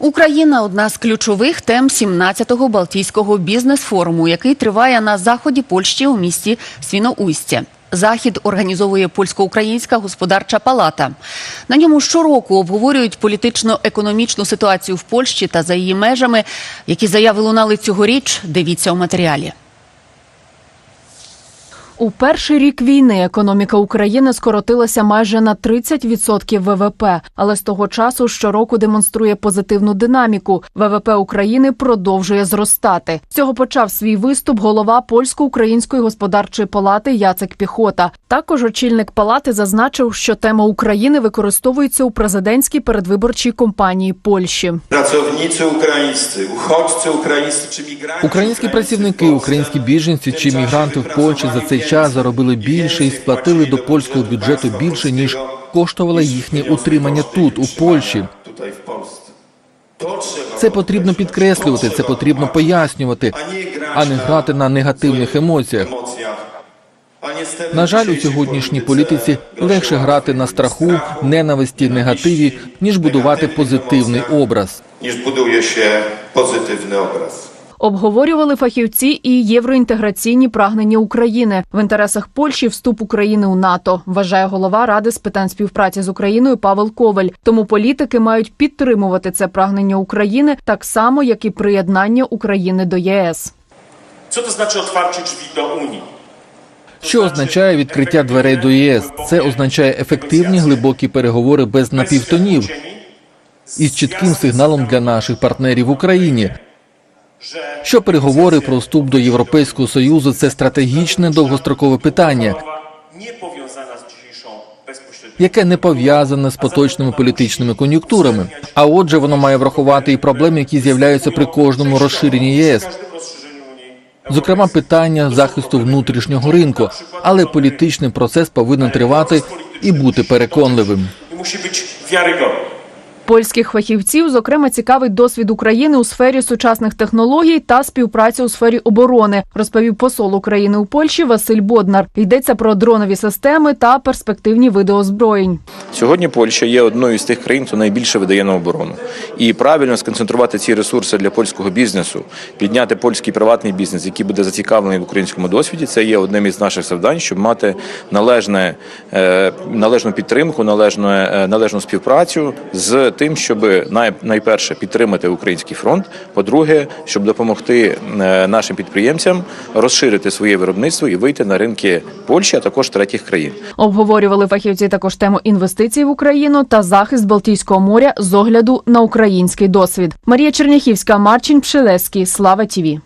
Україна одна з ключових тем 17-го Балтійського бізнес-форуму, який триває на заході Польщі у місті Свіноустя. Захід організовує польсько-українська господарча палата. На ньому щороку обговорюють політично-економічну ситуацію в Польщі та за її межами. Які заяви лунали цьогоріч, дивіться у матеріалі. У перший рік війни економіка України скоротилася майже на 30% ВВП, але з того часу щороку демонструє позитивну динаміку. ВВП України продовжує зростати. З цього почав свій виступ голова польсько-української господарчої палати Яцек Піхота. Також очільник палати зазначив, що тема України використовується у президентській передвиборчій кампанії Польщі. Pracownicy ukraińscy, uchodźcy ukraińscy czy migranci Українські працівники, українські біженці чи мігранти в Польщі за цей час заробили більше і сплатили до польського бюджету більше ніж коштувало їхнє утримання тут, у Польщі. Це потрібно підкреслювати, це потрібно пояснювати, а не грати на негативних емоціях. На жаль, у сьогоднішній політиці легше грати на страху, ненависті, негативі, ніж будувати позитивний образ. niż buduje się pozytywny obraz. Обговорювали фахівці і євроінтеграційні прагнення України в інтересах Польщі вступ України у НАТО. Вважає голова ради з питань співпраці з Україною Павел Коваль. Тому політики мають підтримувати це прагнення України так само, як і приєднання України до єС. Co to znaczy otwarcie drzwi do Unii? Що означає відкриття дверей до ЄС? Це означає ефективні глибокі переговори без напівтонів із чітким сигналом для наших партнерів в Україні. Що переговори про вступ до Європейського союзу це стратегічне довгострокове питання, яке не пов'язане з поточними політичними кон'юнктурами. А отже, воно має врахувати і проблеми, які з'являються при кожному розширенні ЄС. Зокрема, питання захисту внутрішнього ринку, але політичний процес повинен тривати і бути переконливим. musi być wiarygodny. Польських фахівців, зокрема, цікавить досвід України у сфері сучасних технологій та співпраця у сфері оборони, розповів посол України у Польщі Василь Боднар. Йдеться про дронові системи та перспективні види озброєнь. Сьогодні Польща є одною з тих країн, хто найбільше видає на оборону. І правильно сконцентрувати ці ресурси для польського бізнесу, підняти польський приватний бізнес, який буде зацікавлений в українському досвіді. Це є одним із наших завдань, щоб мати належне, е, належну підтримку, належну, е, належну співпрацю з тим, щоб найперше підтримати український фронт. По-друге, щоб допомогти е, нашим підприємцям розширити своє виробництво і вийти на ринки Польщі, а також третіх країн. Обговорювали фахівці також тему інвестицій в Україну та захист Балтійського моря з огляду на український досвід. Марія Черняхівська, Марчин Пшелеський, Слава Тіві.